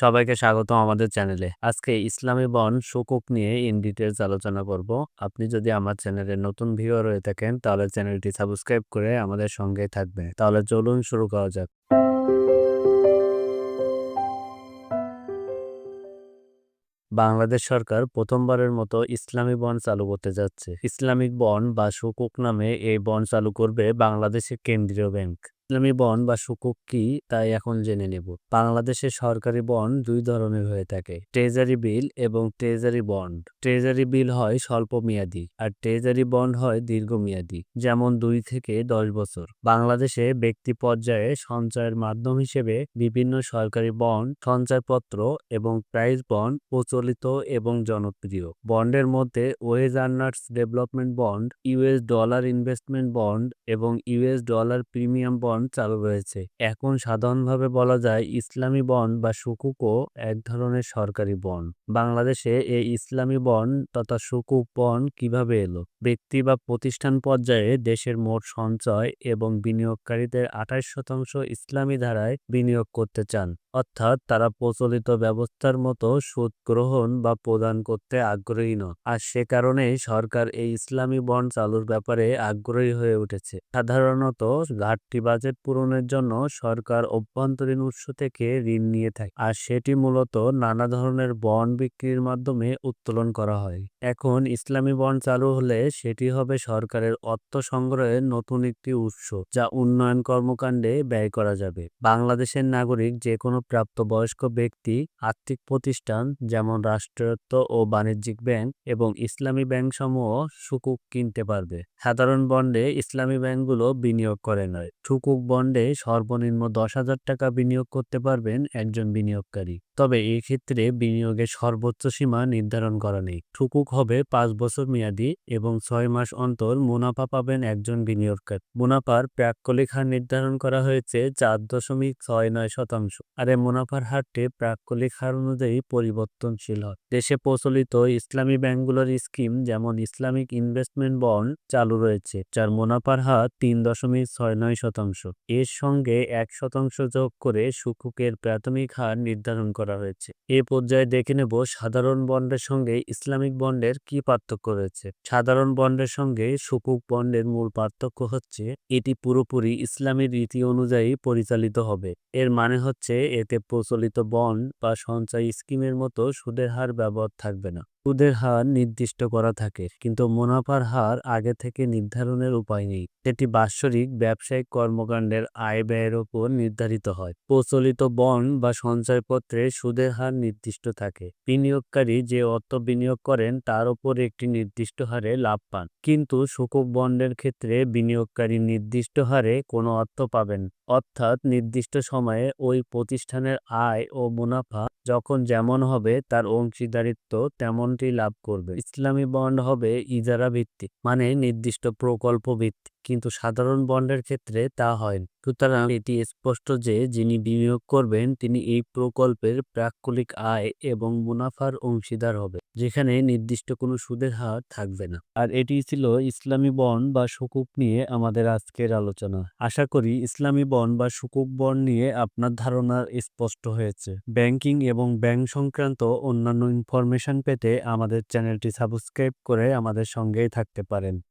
সবাইকে স্বাগত আমাদের চ্যানেলে। আজকে ইসলামী বন্ড সুকুক নিয়ে ইন ডিটেইলস আলোচনা করব। আপনি যদি আমার চ্যানেলের নতুন ভিউয়ার হয়ে থাকেন, তাহলে চ্যানেলটি সাবস্ক্রাইব করে আমাদের সঙ্গেই থাকবে তাহলে চলুন শুরু করা যাক। বাংলাদেশ সরকার প্রথমবারের মতো ইসলামী বন্ড চালু করতে যাচ্ছে। ইসলামিক বন্ড বা সুকুক নামে এই বন্ড চালু করবে বাংলাদেশের কেন্দ্রীয় ব্যাংক। ইসলামী বন্ড বা সুকুক কি তাই এখন জেনে নেব। বাংলাদেশের সরকারি বন্ড দুই ধরনের হয়ে থাকে, ট্রেজারি বিল এবং ট্রেজারি বন্ড। ট্রেজারি বিল হয় স্বল্প মেয়াদি আর ট্রেজারি বন্ড হয় দীর্ঘমেয়াদী, যেমন দুই থেকে দশ বছর। বাংলাদেশে ব্যক্তি পর্যায়ে সঞ্চয়ের মাধ্যম হিসেবে বিভিন্ন সরকারি বন্ড সঞ্চয়পত্র এবং প্রাইজ বন্ড প্রচলিত এবং জনপ্রিয়। বন্ডের মধ্যে wage earners development bond, US dollar investment bond এবং ইউএস ডলার প্রিমিয়াম বন্ড চালু রয়েছে। এখন সাধারণভাবে বলা যায় ইসলামী বন্ড বা সুকুকও এক ধরনের সরকারি বন্ড বাংলাদেশে এই ইসলামী বন্ড তথা সুকুক বন্ড কীভাবে এলো? ব্যক্তি বা প্রতিষ্ঠান পর্যায়ে দেশের মোট সঞ্চয় এবং বিনিয়োগকারীদের আঠাশ শতাংশ ইসলামী ধারায় বিনিয়োগ করতে চান। অর্থাৎ তারা প্রচলিত ব্যবস্থার মতো সুদ গ্রহণ বা প্রদান করতে আগ্রহী নয় আর সে কারণেই সরকার এই ইসলামী বন্ড চালুর ব্যাপারে আগ্রহী হয়ে উঠেছে। সাধারণত ঘাটতি বাজেট পূরণের জন্য সরকার অভ্যন্তরীণ উৎস থেকে ঋণ নিয়ে থাকে। আর সেটি মূলত নানা ধরনের বন্ড বিক্রির মাধ্যমে উত্তোলন করা হয়। এখন ইসলামী বন্ড চালু হলে সেটি হবে সরকারের অর্থ সংগ্রহের নতুন একটি উৎস, যা উন্নয়ন কর্মকাণ্ডে ব্যয় করা যাবে। বাংলাদেশের নাগরিক যে কোনো প্রাপ্তবয়স্ক ব্যক্তি, আর্থিক প্রতিষ্ঠান যেমন রাষ্ট্রায়ত্ত ও বাণিজ্যিক ব্যাংক এবং ইসলামী ব্যাংক সমূহ সুকুক কিনতে পারবে। সাধারণ বন্ডে ইসলামী ব্যাংকগুলো বিনিয়োগ করে নয়। সুকুক বন্ডে সর্বনিম্ন দশ হাজার টাকা বিনিয়োগ করতে পারবেন একজন বিনিয়োগকারী। তবে এই ক্ষেত্রে বিনিয়োগের সর্বোচ্চ সীমা নির্ধারণ করা নেই। সুকুক হবে পাঁচ বছর মেয়াদী এবং ছয় মাস অন্তর মুনাফা পাবেন একজন বিনিয়োগকারী। মুনাফার প্রাক্কলিক হার নির্ধারণ করা হয়েছে চার দশমিক ছয় নয় শতাংশ। আর এই মুনাফার হারটি প্রাক্কলিক হার অনুযায়ী পরিবর্তনশীল হয়। দেশে প্রচলিত ইসলামী ব্যাংকগুলোর স্কিম যেমন ইসলামিক ইনভেস্টমেন্ট বন্ড চালু রয়েছে, যার মুনাফার হার তিন দশমিক ছয় নয় শতাংশ। এর সঙ্গে এক শতাংশ যোগ করে সুকুকের প্রাথমিক হার নির্ধারণ করা হয়েছে। এ পর্যায়ে দেখে নেব সাধারণ বন্ডের সঙ্গে ইসলামিক বন্ডের কি পার্থক্য রয়েছে। সাধারণ বন্ডের সঙ্গে সুকুক বন্ডের মূল পার্থক্য হচ্ছে, এটি পুরোপুরি ইসলামী রীতি অনুযায়ী পরিচালিত হবে। এর মানে হচ্ছে, এতে প্রচলিত বন্ড বা সঞ্চয় স্কিমের মতো সুদের হার ব্যবহার থাকবে না। সুদের হার নির্দিষ্ট করা থাকে, কিন্তু মুনাফার হার আগে থেকে নির্ধারণের উপায় নেই। এটি বাৎসরিক ব্যবসায়িক কর্মকাণ্ডের আয় ব্যয়ের উপর নির্ধারিত হয়। প্রচলিত বন্ড বা সঞ্চয়পত্রে সুদের হার নির্দিষ্ট থাকে। বিনিয়োগকারী যে অর্থ বিনিয়োগ করেন, তার উপর একটি নির্দিষ্ট হারে লাভ পান। কিন্তু সুকুক বন্ডের ক্ষেত্রে বিনিয়োগকারী নির্দিষ্ট হারে কোনো অর্থ পাবেন, অর্থাৎ নির্দিষ্ট সময়ে ওই প্রতিষ্ঠানের আয় ও মুনাফা যখন যেমন হবে, তার অংশীদারিত্ব তেমনটি লাভ করবে। ইসলামী বন্ড হবে ইজারা ভিত্তিক মানে নির্দিষ্ট প্রকল্প ভিত্তিক কিন্তু সাধারণ বন্ডের ক্ষেত্রে তা হয় সুতরাং এটি স্পষ্ট যে যিনি বিনিয়োগ করবেন, তিনি এই প্রকল্পের প্রাক্কলিক আয় এবং মুনাফার অংশীদার হবে, যেখানে নির্দিষ্ট কোনো সুদের হার থাকবে না। আর এটি ছিল ইসলামী বন্ড বা সুকুক নিয়ে আমাদের আজকের আলোচনা। আশা করি ইসলামী বন্ড বা সুকুক বন্ড নিয়ে আপনার ধারণা স্পষ্ট হয়েছে। ব্যাংকিং এবং ব্যাংক সংক্রান্ত অন্যান্য ইনফরমেশন পেতে আমাদের চ্যানেলটি সাবস্ক্রাইব করে আমাদের সঙ্গেই থাকতে পারেন।